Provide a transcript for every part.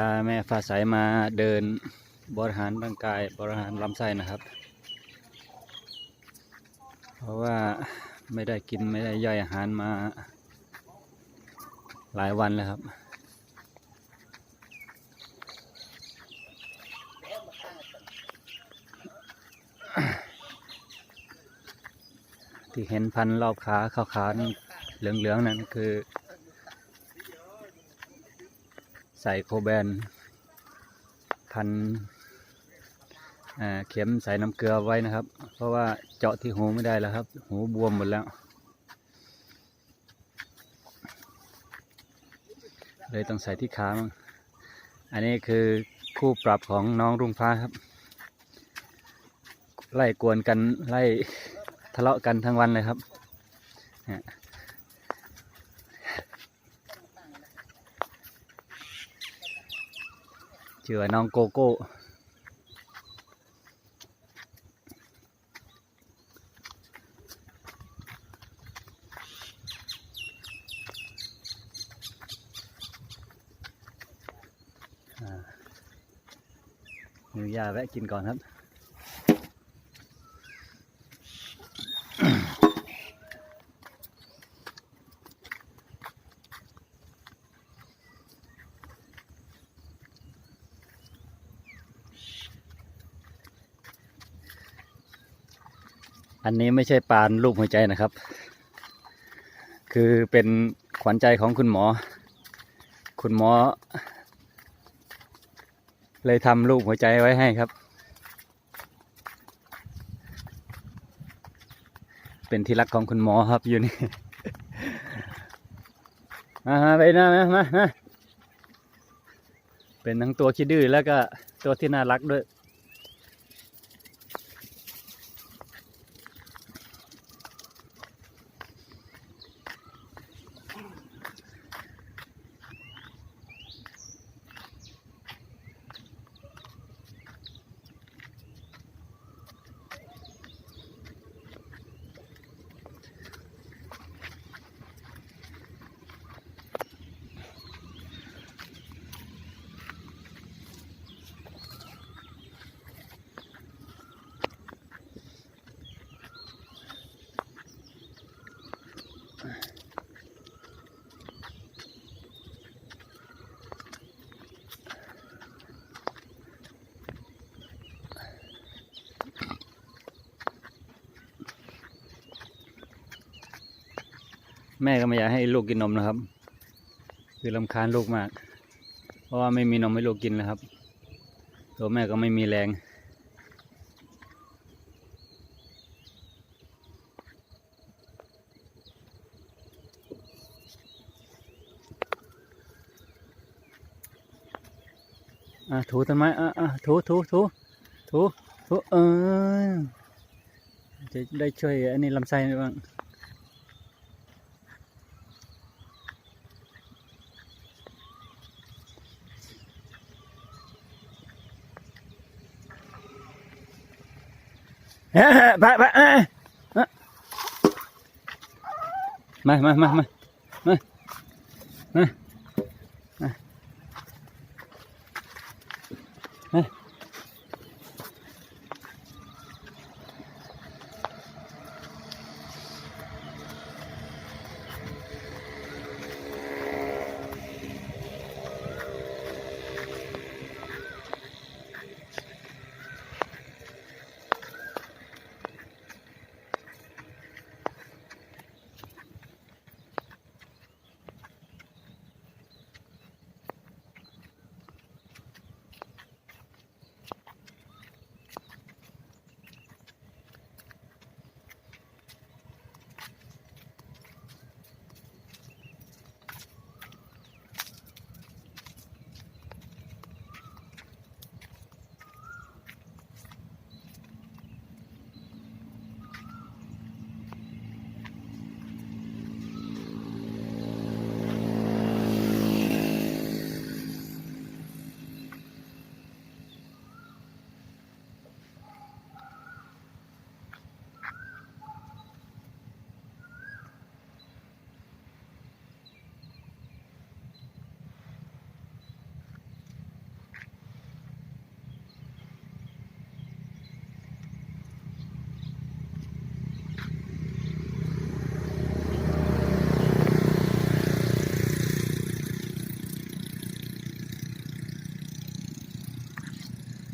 าแม่ฟ้าใสมาเดินบริหารร่างกายบริหารลำไส้นะครับ เพราะว่าไม่ได้กินไม่ได้ย่อยอาหารมาหลายวันแล้วครับ ที่เห็นพันรอบขาขาวๆนี่เหลืองๆนั่นคือ ใส่โคแบน พันเข็มใส่น้ำเกลือไว้นะครับ เพราะว่าเจาะที่หูไม่ได้แล้วครับ หูบวมหมดแล้วเลยต้องใส่ที่ขามั่งอันนี้คือคู่ปรับของน้องรุ่งฟ้าครับ ไล่กวนกันไล่ทะเลาะกันทั้งวันเลยครับเนี่ย ชื่อว่าน้องโกโก้อ่าหิวยาแวะกินก่อนครับ นนี้ไม่ใช่ปานรูปหัวใจนะครับ คือเป็นขวัญใจของคุณหมอ คุณหมอ เลยทำรูปหัวใจไว้ให้ครับ เป็นที่รักของคุณหมอครับอยู่นี่ มาไปนะมามามาเป็นทั้งตัวขี้ดื้อแล้วก็ตัวที่น่ารักด้วย แม่ก็ไม่อยากให้ลูกกินนมนะครับ คือลำคาญลูกมาก เพราะว่าไม่มีนมให้ลูกกินนะครับ ตัวแม่ก็ไม่มีแรง อะถูต้นไม้อะอะถูถูถูถูถูเออจะได้ช่วยอันนี้ลำไส้บ้าง ไปไปมามามามามา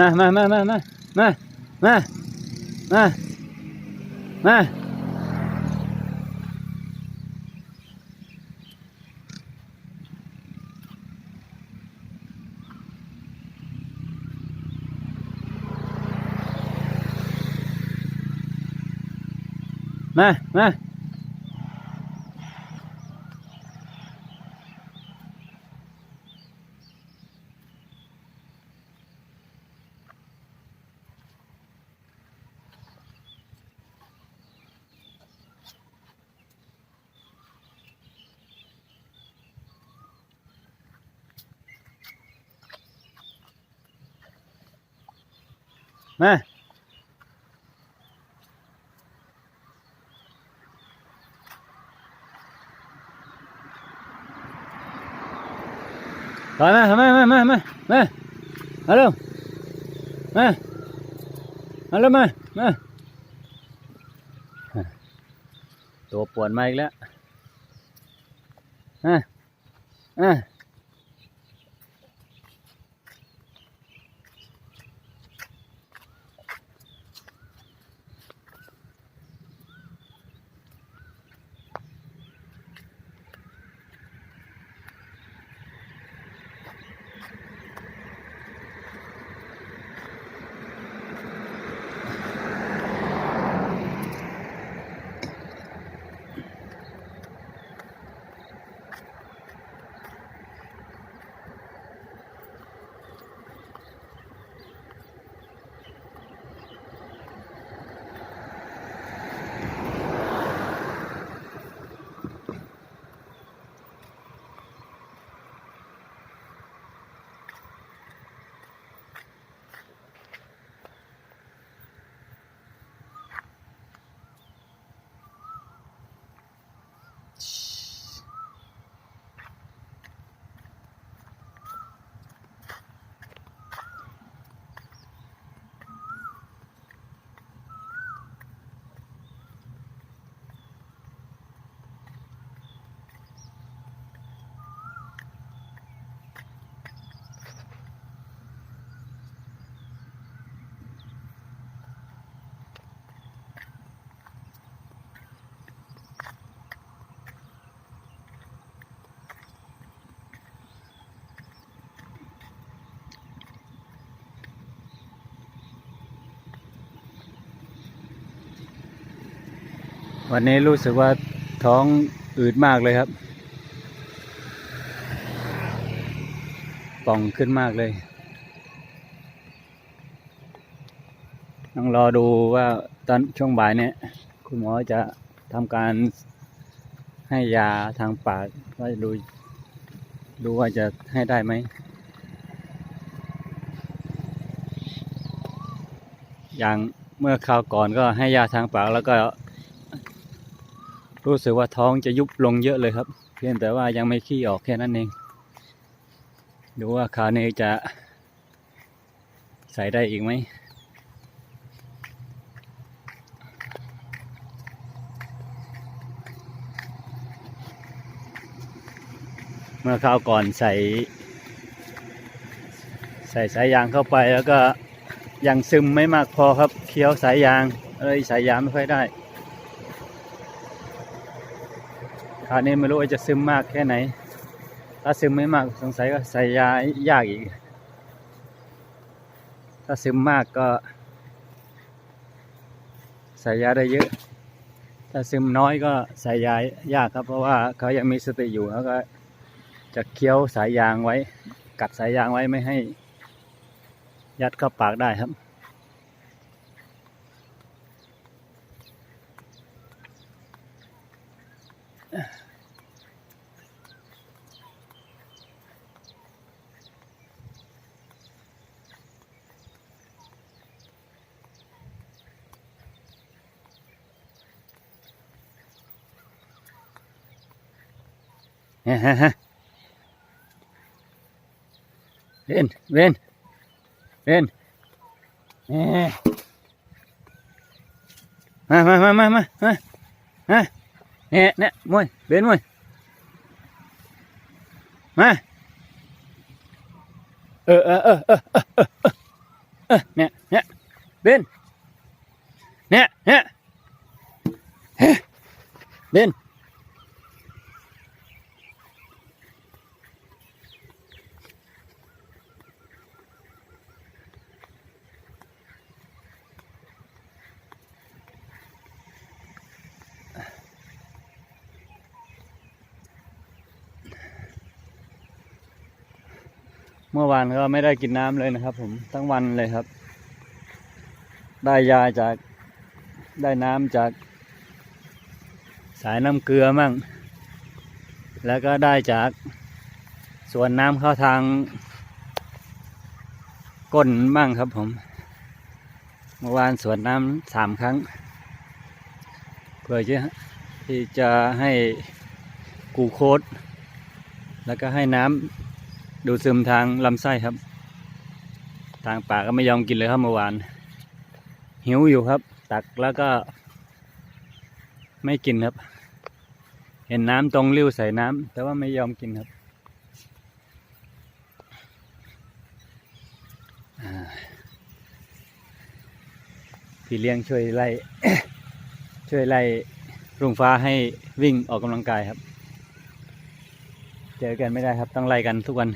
มามามามามาม มามามามามามามามามามามามามาเร็วมามาเร็วมามาตัวปวดมาอีกแล้วอะอะ วันนี้รู้สึกว่าท้องอืดมากเลยครับ ป่องขึ้นมากเลย ต้องรอดูว่าตอนช่วงบ่ายเนี่ย คุณหมอจะทำการให้ยาทางปากว่าดูดูว่าจะให้ได้ไหม อย่างเมื่อคราวก่อนก็ให้ยาทางปากแล้วก็ รู้สึกว่าท้องจะยุบลงเยอะเลยครับ เพียงแต่ว่ายังไม่ขี้ออกแค่นั้นเอง ดูว่าคราวนี้จะ ใส่ได้อีกไหมเมื่อคราวก่อนใส่ ใส่สายยางเข้าไปแล้วก็ยังซึมไม่มากพอครับ เคี้ยวสายยางเลยสายยางไม่ค่อยได้ คราวนี้ไม่รู้ว่าจะซึมมากแค่ไหน ถ้าซึมไม่มากสงสัยก็ใส่ยายากอีก ถ้าซึมมากก็ ใส่ยาได้เยอะ ถ้าซึมน้อยก็ใส่ยายากครับ เพราะว่าเขายังมีสติอยู่แล้วก็ จะเคี้ยวสายยางไว้ กัดสายยางไว้ไม่ให้ ยัดเข้าปากได้ครับ Ha ha ha. Lên, lên. Lên. Nè. Mà mà mà mà mà. Ha. Ha. Nè nè, muôn, bên muôn. Mà. Ờ ờ ờ ờ ờ. Ờ nè nè. Bên. Nè nè. Bên. เมื่อวานก็ไม่ได้กินน้ำเลยนะครับ ผมทั้งวันเลยครับ ได้ยาจากได้น้ำจาก สายน้ำเกลือมั่ง แล้วก็ได้จากส่วนน้ำเข้าทาง ก้นมั่งครับผม เมื่อวานสวนน้ำสามครั้ง เพื่อจะที่จะให้กูโคดแล้วก็ให้น้ำ ดูซึมทางลำไส้ครับ ทางปากก็ไม่ยอมกินเลยครับเมื่อวาน หิวอยู่ครับ ตักแล้วก็ ไม่กินครับ เห็นน้ำตรงริ้วใส่น้ำแต่ว่าไม่ยอมกินครับพี่เลี้ยงช่วยไล่ ช่วยไล่รุ่งฟ้าให้วิ่งออกกำลังกายครับ เจอกันไม่ได้ครับต้องไล่กันทุกวัน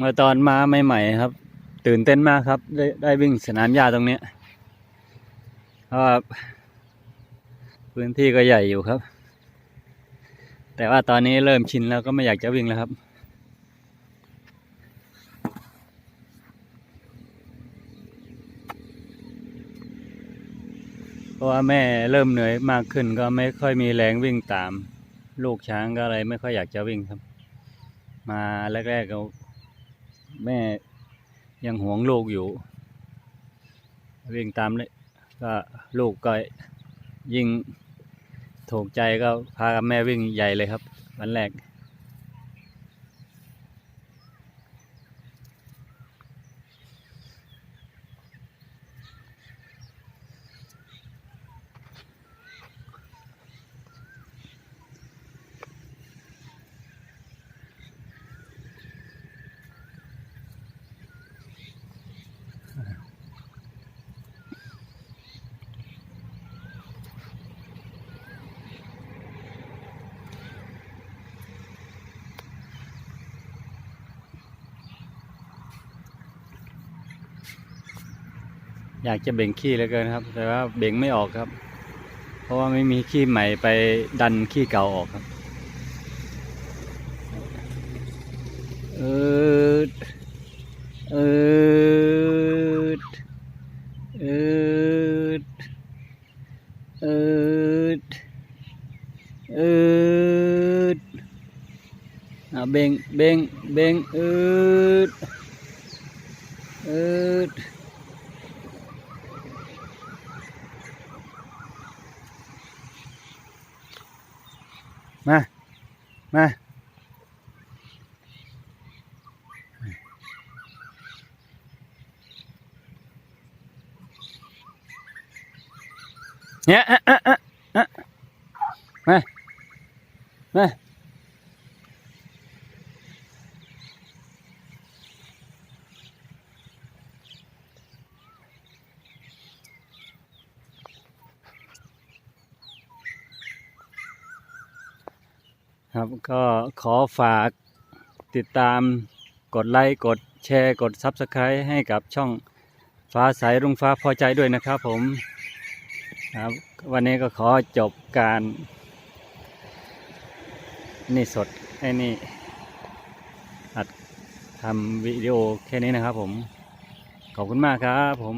เมื่อตอนมาใหม่ๆครับ ตื่นเต้นมากครับ ได้ได้วิ่งสนามหญ้าตรงนี้ยเพราะว่าพื้นที่ก็ใหญ่อยู่ครับ แต่ว่าตอนนี้เริ่มชินแล้วก็ไม่อยากจะวิ่งแล้วครับเพราะว่าแม่เริ่มเหนื่อยมากขึ้นก็ไม่ค่อยมีแรงวิ่งตาม ลูกช้างก็เลยไม่ค่อยอยากจะวิ่งครับ มาแรกๆก็ แม่ยังหวงลูกอยู่ วิ่งตามเลยก็ลูกก็ยิ่งถูกใจก็พากับแม่วิ่งใหญ่เลยครับ วันแรก อยากจะเบ่งขี้เหลือเกินครับ แต่ว่าเบ่งไม่ออกครับ เพราะว่าไม่มีขี้ใหม่ไปดันขี้เก่าออกครับ เออเออเออเออเอออะเบ่งเบ่งเบ่งเออเออ มา มาเนี่ยอะอะอะอะมา มา ครับก็ขอฝากติดตามกดไลค์กดแชร์กด Subscribe ให้กับช่องฟ้าใสรุ่งฟ้าพอใจด้วยนะครับผมครับวันนี้ก็ขอจบการ นี่สดไอ้นี่อัดทำวิดีโอแค่นี้นะครับผม ขอบคุณมากครับผม